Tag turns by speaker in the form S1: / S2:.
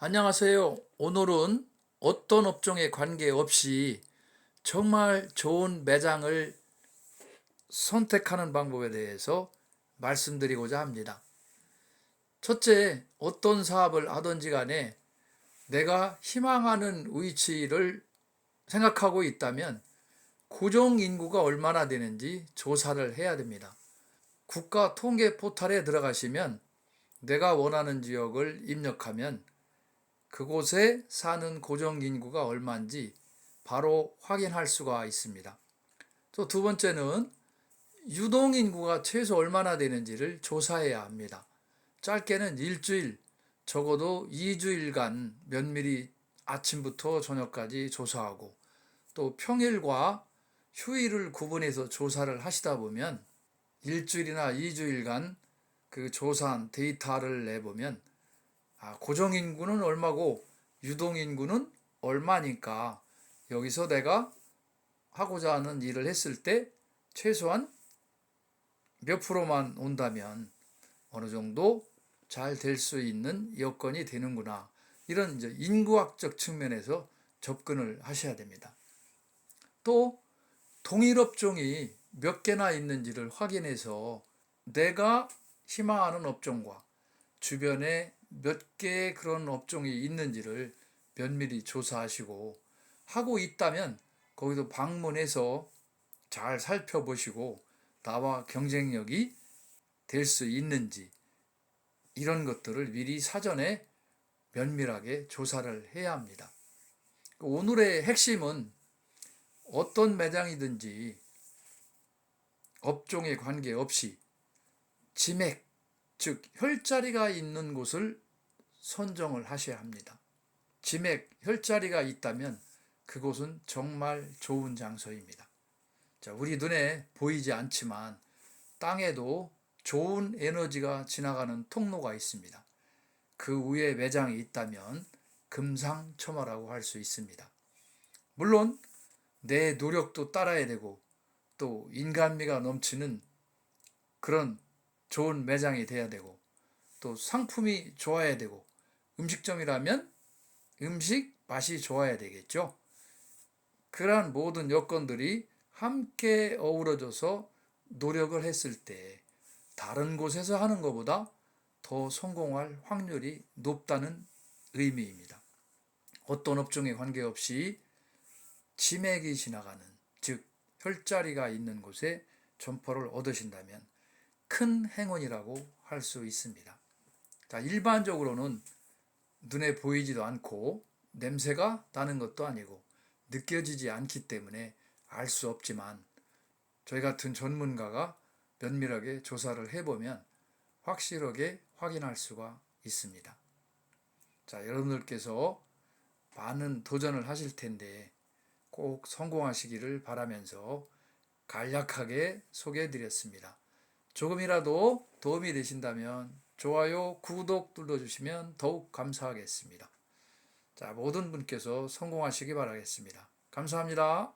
S1: 안녕하세요. 오늘은 어떤 업종에 관계없이 정말 좋은 매장을 선택하는 방법에 대해서 말씀드리고자 합니다. 첫째, 어떤 사업을 하든지 간에 내가 희망하는 위치를 생각하고 있다면 고정 인구가 얼마나 되는지 조사를 해야 됩니다. 국가 통계 포털에 들어가시면 내가 원하는 지역을 입력하면 그곳에 사는 고정 인구가 얼마인지 바로 확인할 수가 있습니다. 또 두 번째는 유동 인구가 최소 얼마나 되는지를 조사해야 합니다. 짧게는 일주일, 적어도 2주일간 면밀히 아침부터 저녁까지 조사하고 또 평일과 휴일을 구분해서 조사를 하시다 보면 일주일이나 2주일간 그 조사한 데이터를 내보면 아, 고정 인구는 얼마고 유동 인구는 얼마니까 여기서 내가 하고자 하는 일을 했을 때 최소한 몇 프로만 온다면 어느 정도 잘 될 수 있는 여건이 되는구나. 이런 이제 인구학적 측면에서 접근을 하셔야 됩니다. 또 동일 업종이 몇 개나 있는지를 확인해서 내가 희망하는 업종과 주변에 몇 개의 그런 업종이 있는지를 면밀히 조사하시고 하고 있다면 거기도 방문해서 잘 살펴보시고 나와 경쟁력이 될 수 있는지 이런 것들을 미리 사전에 면밀하게 조사를 해야 합니다. 오늘의 핵심은 어떤 매장이든지 업종에 관계없이 지맥, 즉 혈자리가 있는 곳을 선정을 하셔야 합니다. 지맥, 혈자리가 있다면 그곳은 정말 좋은 장소입니다. 자, 우리 눈에 보이지 않지만 땅에도 좋은 에너지가 지나가는 통로가 있습니다. 그 위에 매장이 있다면 금상첨화라고 할 수 있습니다. 물론 내 노력도 따라야 되고 또 인간미가 넘치는 그런 좋은 매장이 돼야 되고 또 상품이 좋아야 되고 음식점이라면 음식 맛이 좋아야 되겠죠. 그러한 모든 여건들이 함께 어우러져서 노력을 했을 때 다른 곳에서 하는 것보다 더 성공할 확률이 높다는 의미입니다. 어떤 업종에 관계없이 치맥이 지나가는 즉 혈자리가 있는 곳에 점포를 얻으신다면 큰 행운이라고 할 수 있습니다. 자, 일반적으로는 눈에 보이지도 않고 냄새가 나는 것도 아니고 느껴지지 않기 때문에 알 수 없지만 저희 같은 전문가가 면밀하게 조사를 해보면 확실하게 확인할 수가 있습니다. 자, 여러분들께서 많은 도전을 하실 텐데 꼭 성공하시기를 바라면서 간략하게 소개해 드렸습니다. 조금이라도 도움이 되신다면 좋아요, 구독 눌러주시면 더욱 감사하겠습니다. 자, 모든 분께서 성공하시기 바라겠습니다. 감사합니다.